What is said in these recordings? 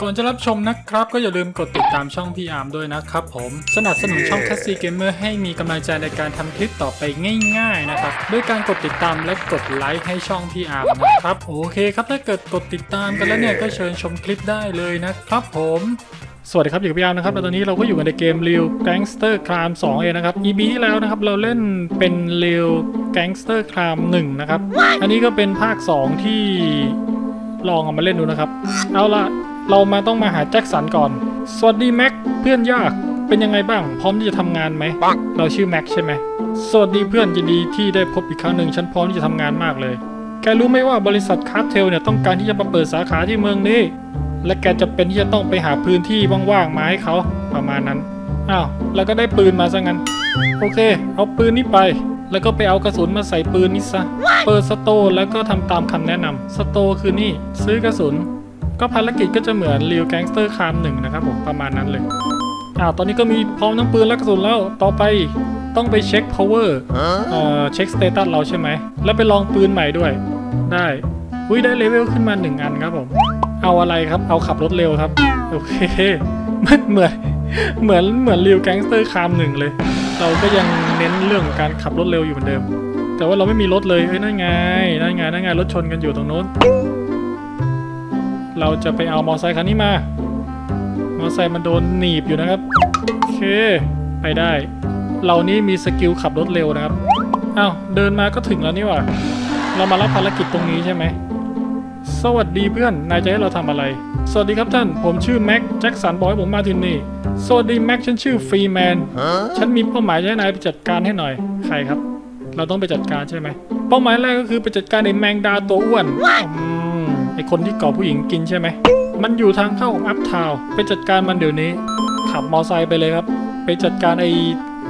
ก่อนจะรับชมนะครับ ก็อย่าลืมกดติดตามช่องพี่อาร์มด้วยนะครับผม สนับสนุนช่อง c a s s y Gamer ให้มีกำลังใจในการทำคลิปต่อไปง่ายๆนะครับด้วยการกดติดตามและกดไลค์ให้ช่องพี่อาร์มนะครับโอเคครับถ้าเกิดกดติดตามกันแล้วเนี่ยก็เชิญชมคลิปได้เลยนะครับผมสวัสดีครับอยู่กับพี่อาร์มนะครับตอนนี้เราก็อยู่กันในเกม Real Gangster Crime 2เองนะครับ EP ที่แล้วนะครับเราเล่นเป็น Real Gangster Crime 1นะครับ อันนี้ก็เป็นภาค 2 ที่ลองเอามาเล่นดูนะครับ เอาละ เรามาต้องมาหาแจ็คสันก่อน สวัสดีแม็กเพื่อนยาก เป็นยังไงบ้าง พร้อมที่จะทำงานไหม เราชื่อแม็กใช่ไหม สวัสดีเพื่อนยินดีที่ได้พบอีกครั้งหนึ่งฉันพร้อมที่จะทำงานมากเลย แกรู้ไหมว่าบริษัทคาร์เทลเนี่ยต้องการที่จะมาเปิดสาขาที่เมืองนี้ และแกจะเป็นที่จะต้องไปหาพื้นที่ว่างๆมาให้เขาประมาณนั้น อ้าว แล้วก็ได้ปืนมาซะงั้น โอเค เอาปืนนี้ไปแล้วก็ไปเอากระสุนมาใส่ปืนนี้ซะ เปิดสโตร์แล้วก็ทำตามคำแนะนำสโตร์คือนี่ ซื้อกระสุน ก็ภารกิจก็จะเหมือน Real Gangster Crime 1นะครับผมประมาณนั้นเลยอ้าวตอนนี้ก็มีพร้อมทั้งปืนและกระสุนแล้วต่อไปต้องไปเช็ค power เอ่อเช็คสเตตัสเราใช่ไหม แล้วไปลองปืนใหม่ด้วย ได้อุ้ยได้เลเวลขึ้นมาหนึ่งอันครับผม เอาอะไรครับ เอาขับรถเร็วครับ โอเคมันเหมือนเหมือนเหมือน Real Gangster Crime หนึ่งเลย เราก็ยังเน้นเรื่องของการขับรถเร็วอยู่เหมือนเดิม แต่ว่าเราไม่มีรถเลยเอ้ยนั่นไงนั่นไงนั่นไงรถชนกันอยู่ตรงโน้น เราจะไปเอามอไซค์คันนี้มา มอไซค์มันโดนหนีบอยู่นะครับ โอเค ไปได้ เรานี่มีสกิลขับรถเร็วนะครับอ้าวเดินมาก็ถึงแล้วนี่หว่า เรามารับภารกิจตรงนี้ใช่ไหม สวัสดีเพื่อน นายจะให้เราทำอะไร สวัสดีครับท่าน ผมชื่อแม็กแจ็คสันบอกให้ผมมาที่นี่ สวัสดีแม็กฉันชื่อฟรีแมน ฉันมีเป้าหมายจะให้นายไปจัดการให้หน่อย ใครครับ เราต้องไปจัดการใช่ไหม เป้าหมายแรกก็คือไปจัดการไอ้แมงดาตัวอ้วน ไอคนที่ก่อผู้หญิงกินใช่ไหม มันอยู่ทางเข้าของอัพทาวไปจัดการมันเดี๋ยวนี้ ขับมอไซค์ไปเลยครับ ไปจัดการไอ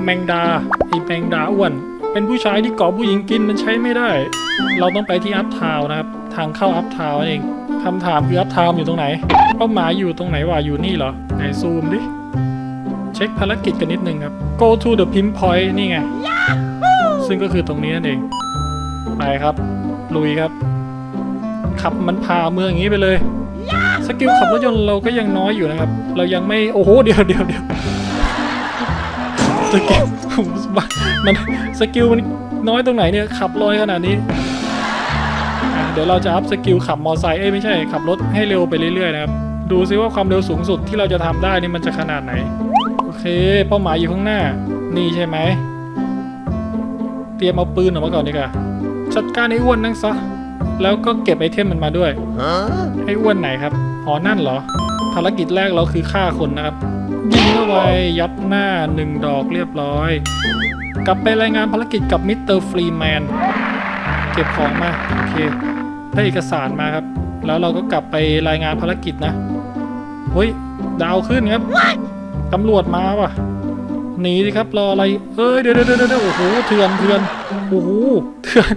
แมงดาไอแมงดาอ้วน เป็นผู้ชายที่ก่อผู้หญิงกินมันใช้ไม่ได้ เราต้องไปที่อัพทาวนะครับ ทางเข้าอัพทาวเองคำถามคืออัพทาวอยู่ตรงไหน เป้าหมายอยู่ตรงไหนวะอยู่นี่เหรอ ไหนซูมดิ เช็คภารกิจกันนิดนึงครับ go to the pin point นี่ไง ซึ่งก็คือตรงนี้นั่นเอง ไปครับ ลุยครับ ขับมันพาเมืองอย่างนี้ไปเลย สกิลขับรถยนต์เราก็ยังน้อยอยู่นะครับ เรายังไม่โอ้โหเดี๋ยวเดี๋ยวเดี๋ยวสกิลมันสกิลมันน้อยตรงไหนเนี่ยขับลอยขนาดนี้อะเดี๋ยวเราจะอัพสกิลขับมอไซค์เอ้ยไม่ใช่ขับรถให้เร็วไปเรื่อยๆนะครับดูซิว่าความเร็วสูงสุดที่เราจะทำได้นี่มันจะขนาดไหนโอเค เป้าหมายอยู่ข้างหน้า นี่ใช่ไหมเตรียมเอาปืนออกมาก่อนดีกว่าจัดการไอ้อ้วนนั่งซะ แล้วก็เก็บไอเทมมันมาด้วยไอ้อ้วนไหนครับอ๋อนั่นเหรอ ภารกิจแรกเราคือฆ่าคนนะครับยิงเข้าไปยัดหน้าหนึ่งดอกเรียบร้อย กลับไปรายงานภารกิจกับมิสเตอร์ฟรีแมนเก็บของมาโอเคได้เอกสารมาครับ แล้วเราก็กลับไปรายงานภารกิจนะเฮ้ยดาวขึ้นครับตำรวจมาว่ะหนีสิครับรออะไร เอ้ยเดี๋ยวเดี๋ยวเดี๋ยวโอ้โหเถื่อนเถื่อนโอ้โหเถื่อน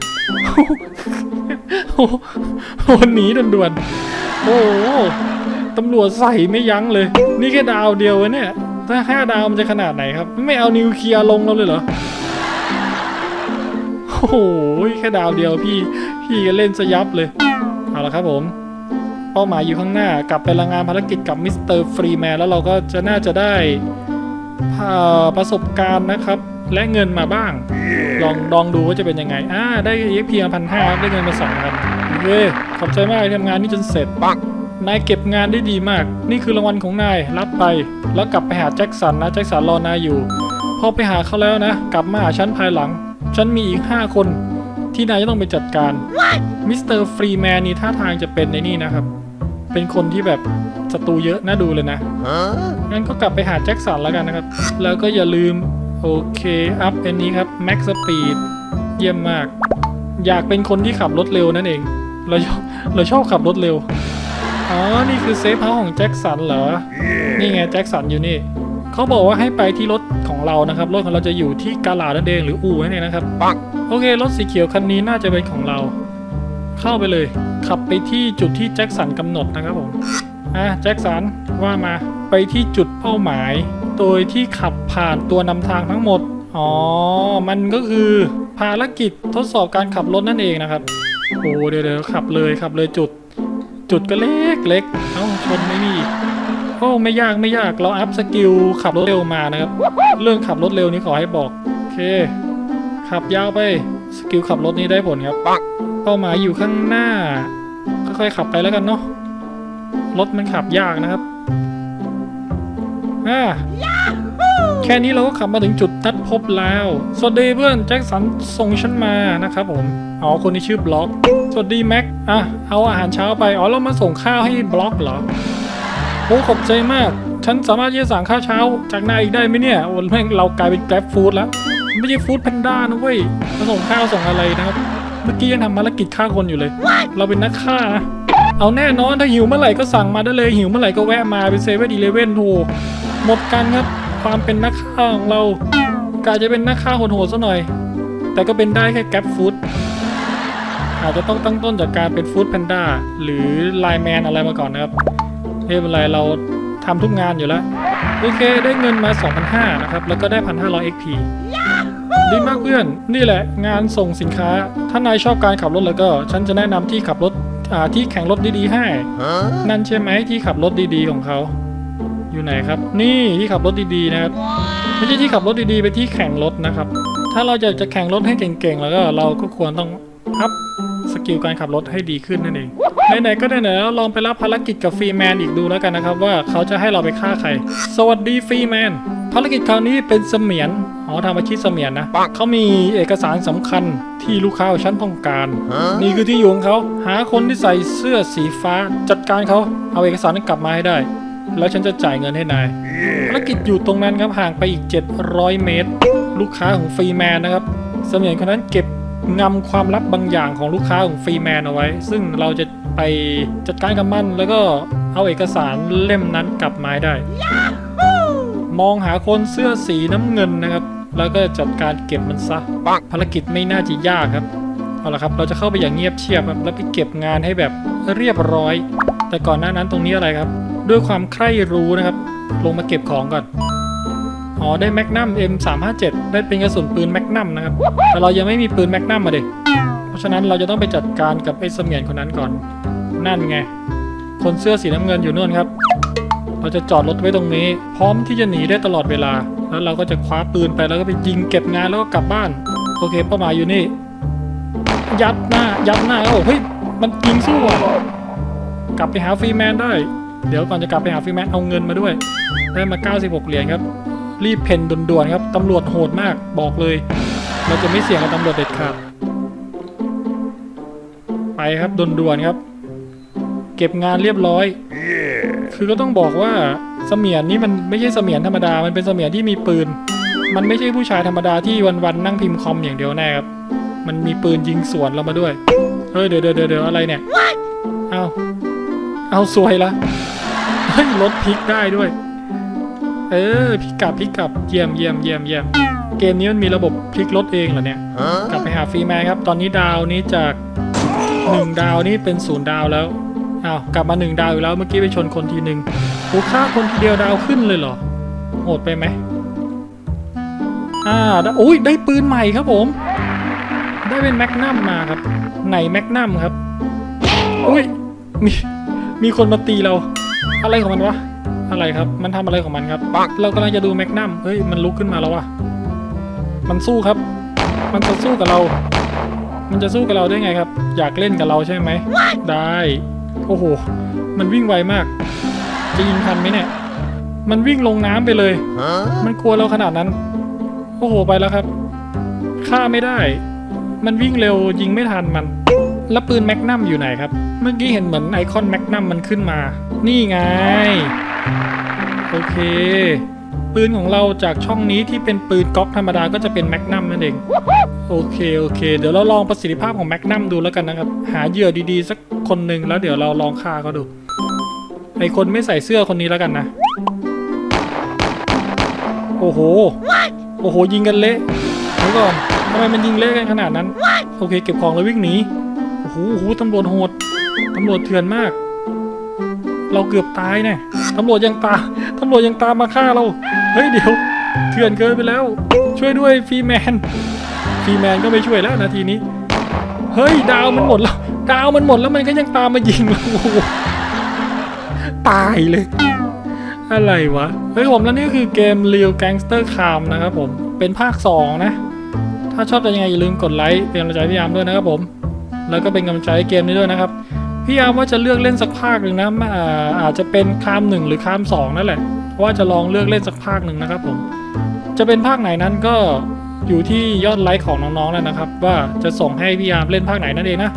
โอ้โหหนีด่วนๆโอ้โหตำรวจใส่ไม่ยั้งเลย นี่แค่ดาวเดียววะเนี่ย ถ้าห้าดาวมันจะขนาดไหนครับ ไม่เอานิวเคลียร์ลงเราเลยเหรอ โอ้โหแค่ดาวเดียวพี่ พี่ก็เล่นสยับเลย เอาละครับผม เป้าหมายอยู่ข้างหน้ากลับไปรายงานภารกิจกับมิสเตอร์ฟรีแมนแล้วเราก็จะน่าจะได้อ่าประสบการณ์นะครับ และเงินมาบ้าง ลองลองดูว่าจะเป็นยังไงอ่าได้ EXP มาพันห้าได้เงินมาสองพันโอเคขอบใจมากที่ทำงานนี้จนเสร็จนายเก็บงานได้ดีมาก นี่คือรางวัลของนาย รับไป แล้วกลับไปหาแจ็คสันนะ แจ็คสันรอนายอยู่ พอไปหาเขาแล้วนะ กลับมาหาฉันภายหลัง ฉันมีอีก 5 คน ที่นายจะต้องไปจัดการ มิสเตอร์ฟรีแมนนี่ท่าทางจะเป็นในนี่นะครับ เป็นคนที่แบบศัตรูเยอะน่าดูเลยนะ งั้นก็กลับไปหาแจ็คสันแล้วกันนะครับ แล้วก็อย่าลืม โอเค อัพอันนี้ครับแม็กสปีดเยี่ยมมาก อยากเป็นคนที่ขับรถเร็วนั่นเอง เราชอบเราชอบขับรถเร็ว อ๋อ นี่คือเซฟเฮาส์ของแจ็คสันเหรอนี่ไงแจ็คสันอยู่นี่ เขาบอกว่าให้ไปที่รถของเรานะครับ รถของเราจะอยู่ที่กาลาดนั่นเองหรืออู่นั่นเองนะครับโอเค รถสีเขียวคันนี้น่าจะเป็นของเรา เข้าไปเลย ขับไปที่จุดที่แจ็คสันกำหนดนะครับผม อะแจ็คสันว่ามาไปที่จุดเป้าหมาย โดยที่ขับผ่านตัวนำทางทั้งหมด อ๋อ มันก็คือภารกิจทดสอบการขับรถนั่นเองนะครับ โอ้เดี๋ยวเดี๋ยวขับเลยขับเลยจุด จุดก็เล็กเล็กเอ้าชนไม่มีโอ้ไม่ยากไม่ยากเราอัพสกิลขับรถเร็วมานะครับ เรื่องขับรถเร็วนี้ขอให้บอกโอเค ขับยาวไปสกิลขับรถนี้ได้ผลครับเป้าหมายอยู่ข้างหน้าค่อยๆขับไปแล้วกันเนาะรถมันขับยากนะครับ อ่าแค่นี้เราก็ขับมาถึงจุดนัดพบแล้ว สวัสดีเพื่อนแจ็คสันส่งฉันมานะครับผม อ๋อคนที่ชื่อบล็อก สวัสดีแม็ก อะ เอาอาหารเช้าไป อ๋อเรามาส่งข้าวให้บล็อกเหรอ โอ้ขอบใจมาก ฉันสามารถที่จะสั่งข้าวเช้า จากนายอีกได้ไหมเนี่ยโอ้แม่งเรากลายเป็นแกร็บฟู้ดแล้ว ไม่ใช่ฟู้ดแพนด้านะเว้ยมาส่งข้าวส่งอะไรนะครับ เมื่อกี้ยังทำภารกิจฆ่าคนอยู่เลย เราเป็นนักฆ่านะเอาแน่นอนถ้าหิวเมื่อไหร่ก็สั่งมาได้เลยหิวเมื่อไหร่ก็แวะมาเป็นเซเว่นอีเลเว่นโท หมดกันครับ ความเป็นนักฆ่าของเรากาจะเป็นนักฆ่าโหดๆซะหน่อย แต่ก็เป็นได้แค่แกร็บฟู้ดอาจจะต้องตั้งต้นจากการเป็นฟู้ดแพนด้าหรือไลแมนอะไรมาก่อนนะครับไม่เป็นไรเราทำทุกงานอยู่แล้ว โอเคได้เงินมา 2,500นะครับ แล้วก็ได้ 1,500 XP ดีมากเพื่อน นี่แหละงานส่งสินค้า ถ้านายชอบการขับรถแล้วก็ ฉันจะแนะนำที่ขับรถที่แข่งรถดีๆให้ นั่นใช่ไหมที่ขับรถดีๆของเขา อยู่ไหนครับ นี่ที่ขับรถดีๆนะครับไม่ใช่ที่ขับรถดีๆไปที่แข่งรถนะครับ ถ้าเราจะจะแข่งรถให้เก่งๆ แล้วก็เราก็ควรต้องอัพสกิลการขับรถให้ดีขึ้นนั่นเองไหนๆก็ได้ไหนแล้วลองไปรับภารกิจกับฟรีแมนอีกดูแล้วกันนะครับ ว่าเขาจะให้เราไปฆ่าใคร สวัสดีฟรีแมนภารกิจคราวนี้เป็นเสมียนอ๋อทำอาชีพเสมียนนะเขามีเอกสารสำคัญที่ลูกค้าของฉันต้องการ นี่คือที่อยู่ของเขาหาคนที่ใส่เสื้อสีฟ้า จัดการเขาเอาเอกสารนั้นกลับมาให้ได้ แล้วฉันจะจ่ายเงินให้นายภารกิจอยู่ตรงนั้นครับห่างไปอีก 700 เมตร ลูกค้าของฟรีแมนนะครับเสมียนคนนั้นเก็บงำความลับบางอย่างของลูกค้าของฟรีแมนเอาไว้ ซึ่งเราจะไปจัดการกับมัน แล้วก็เอาเอกสารเล่มนั้นกลับมาให้ได้ มองหาคนเสื้อสีน้ำเงินนะครับ แล้วก็จัดการเก็บมันซะภารกิจไม่น่าจะยากครับเอาละครับ เราจะเข้าไปอย่างเงียบเชียบครับแล้วไปเก็บงานให้แบบเรียบร้อย แต่ก่อนหน้านั้นตรงนี้อะไรครับ ด้วยความใคร่รู้นะครับ ลงมาเก็บของก่อนอ๋อได้แมกนัม M357 ได้เป็นกระสุนปืนแมกนัมนะครับ แต่เรายังไม่มีปืนแมกนัมมาเด็เพราะฉะนั้นเราจะต้องไปจัดการกับไอ้เสมียนคนนั้นก่อน นั่นไง คนเสื้อสีน้ำเงินอยู่นู่นครับ เราจะจอดรถไว้ตรงนี้ พร้อมที่จะหนีได้ตลอดเวลา แล้วเราก็จะคว้าปืนไปแล้วก็ไปยิงเก็บงานแล้วก็กลับบ้าน โอเคเป้าหมายอยู่นี่ ยัดหน้า ยัดหน้าโอ้เฮ้ยมันยิงสู้อะ กลับไปหาฟรีแมนได้ เดี๋ยวก่อนจะกลับไปหาฟรีแมนเอาเงินมาด้วย ได้มา 96 เหรียญครับ รีบเพนด่วนๆครับ ตำรวจโหดมากบอกเลย เราจะไม่เสี่ยงกับตำรวจเด็ดขาด ไปครับด่วนๆครับ เก็บงานเรียบร้อย คือก็ต้องบอกว่าเสมียนนี่มันไม่ใช่เสมียนธรรมดา มันเป็นเสมียนที่มีปืน มันไม่ใช่ผู้ชายธรรมดาที่วันๆนั่งพิมพ์คอมอย่างเดียวแน่ครับ มันมีปืนยิงสวนเรามาด้วย เฮ้ยเดี๋ยวเดี๋ยวเดี๋ยวอะไรเนี่ย เอา เอาสวยละเฮ้ยรถพลิกได้ด้วย เออพลิกกลับพลิกกลับเยี่ยมเยี่ยมเยี่ยมเยี่ยมเกมนี้มันมีระบบพลิกรถเองเหรอเนี่ย กลับไปหาฟรีแมนครับ ตอนนี้ดาวนี้จากหนึ่งดาวนี่เป็นศูนย์ดาวแล้วอ้าวกลับมาหนึ่งดาวอีกแล้วเมื่อกี้ไปชนคนทีหนึ่งโอ้ค่าคนทีเดียวดาวขึ้นเลยเหรอโหดไปไหมอ่าได้อุ้ยได้ปืนใหม่ครับผม ได้เป็นแมกนัมมาครับ ไหนแมกนัมครับ อุ้ยมี มีคนมาตีเรา อะไรของมันวะ อะไรครับ มันทำอะไรของมันครับ เรากำลังจะดูแมกนัม เฮ้ย มันลุกขึ้นมาแล้ววะมันสู้ครับ มันจะสู้กับเรา มันจะสู้กับเราได้ไงครับ อยากเล่นกับเราใช่ไหม ได้ โอ้โห มันวิ่งไวมาก จะยิงทันไหมเนี่ย มันวิ่งลงน้ำไปเลย มันกลัวเราขนาดนั้น โอ้โห ไปแล้วครับ ฆ่าไม่ได้ มันวิ่งเร็วยิงไม่ทันมัน แล้วปืนแมกนัมอยู่ไหนครับ เมื่อกี้เห็นเหมือนไอคอนแมกนัมมันขึ้นมา นี่ไง โอเค ปืนของเราจากช่องนี้ที่เป็นปืนก๊อกธรรมดาก็จะเป็นแมกนัมนั่นเอง โอเคโอเค เดี๋ยวเราลองประสิทธิภาพของแมกนัมดูแล้วกันนะครับ หาเหยื่อดีๆ สักคนหนึ่งแล้วเดี๋ยวเราลองฆ่าเขาดู ไอคนไม่ใส่เสื้อคนนี้แล้วกันนะ โอ้โห โอ้โหยิงกันเละเดี๋ยวก่อนทำไมมันยิงเละกันขนาดนั้น โอเคเก็บของแล้ววิ่งหนี หโอ้โหตำรวจโหดตำรวจเถื่อนมาก เราเกือบตายเนี่ยตำรวจยังตามตำรวจยังตามมาฆ่าเรา เฮ้ยเดี๋ยว เถื่อนเกินไปแล้ว ช่วยด้วยฟรีแมนฟรีแมนก็ไม่ช่วยแล้วนาทีนี้ เฮ้ยดาวมันหมดแล้ว ดาวมันหมดแล้วมันก็ยังตามมายิงเราตายเลย อะไรวะ เฮ้ยผมแล้วนี่ก็คือเกม Real Gangster Crime นะครับผม เป็นภาค 2 นะ ถ้าชอบจะยังไงอย่าลืมกดไลค์เป็นกำลังใจพี่อามด้วยนะครับผม แล้วก็เป็นกำลังใจให้เกมนี้ด้วยนะครับพี่อาร์มว่าจะเลือกเล่นสักภาคหนึ่งนะอ่าอาจจะเป็นคามหนึ่งหรือคามสองนั่นแหละว่าจะลองเลือกเล่นสักภาคหนึ่งนะครับผมจะเป็นภาคไหนนั้นก็อยู่ที่ยอดไลค์ของน้องๆแล้วนะครับ ว่าจะส่งให้พี่อาร์มเล่นภาคไหนนั่นเองนะ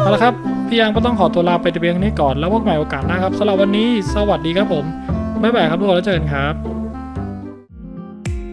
เอาละครับพี่อาร์มก็ต้องขอตัวลาไปแต่เพียงเท่านี้ก่อนแล้วพบกันใหม่โอกาสหน้าครับสำหรับวันนี้สวัสดีครับผมบ๊ายบายครับทุกคนแล้วเจอกันครับ